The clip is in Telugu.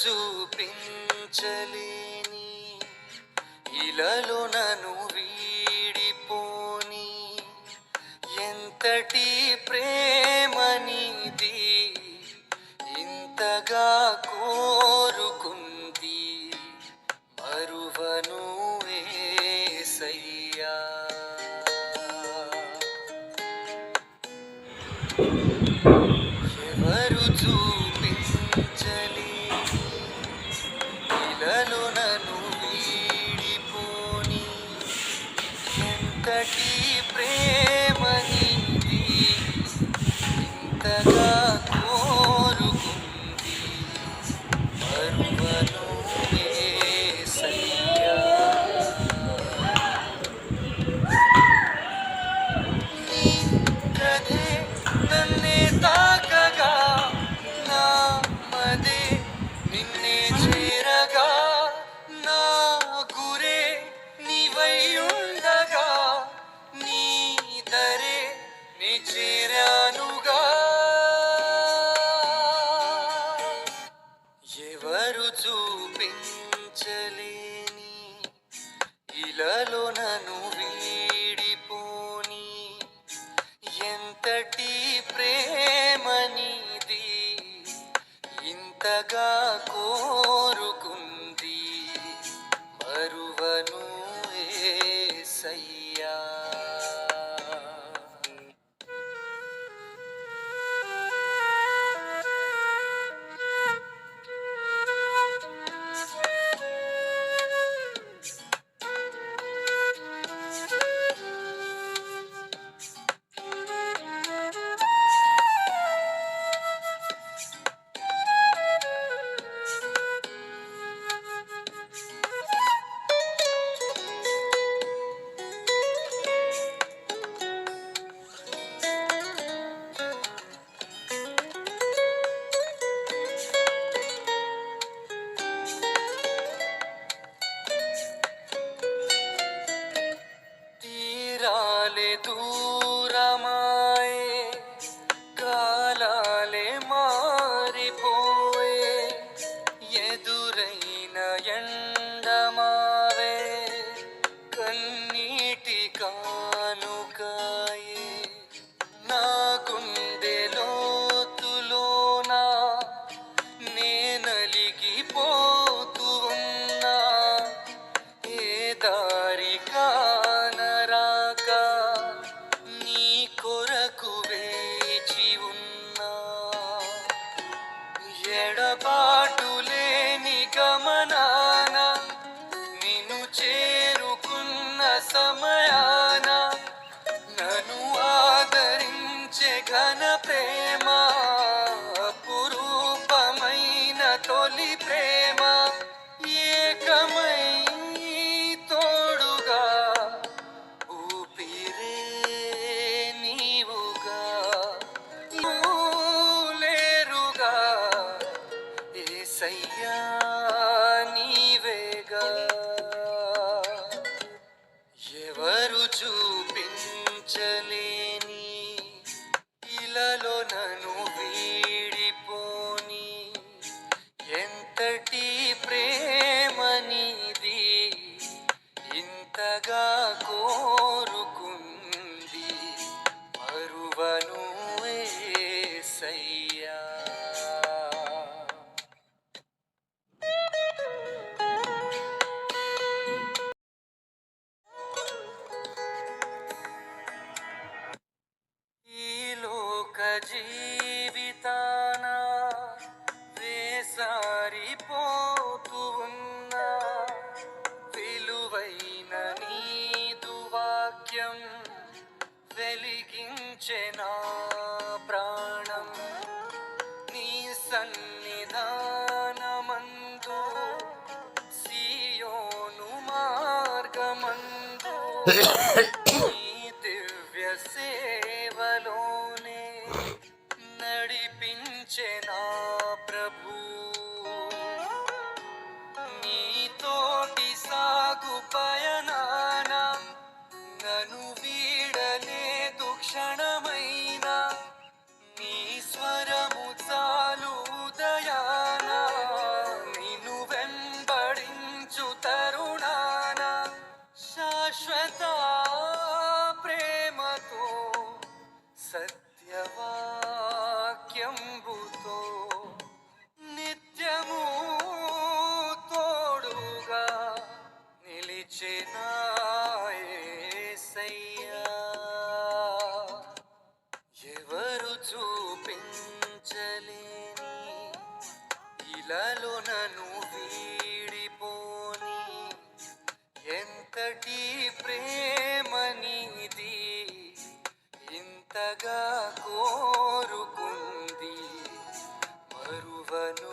చూపించలేని ఇలలో నను వీడిపోని. ఎంతటి ప్రేమనిది ఇంతగా కోరుకుంది. మరువను ఏసయ్యా. ఎవరు చూపించలే ఎంతటి ప్రేమని చేరానుగా ఎవరు చూపించలేని ఇలాలో నన్ను കാരികാ ప్రేమ ప్రేమనిది ఇంతగా కోరుకుంది మరువను ఏసయ్యా. ఈ లోక జీ నా ప్రాణం నీ సన్నిధానమందు సియోను మార్గమందు నీ దివ్య సేవలోనే నడిపించే నా ప్రభు. నీతోటి సాగు పయనాన నను వీడలేదు క్షణమైన చూపించలేని ఇలాలో నన్ను వీడిపోని. ఎంతటి ప్రేమ నీది ఇంతగా కోరుకుంది. మరువను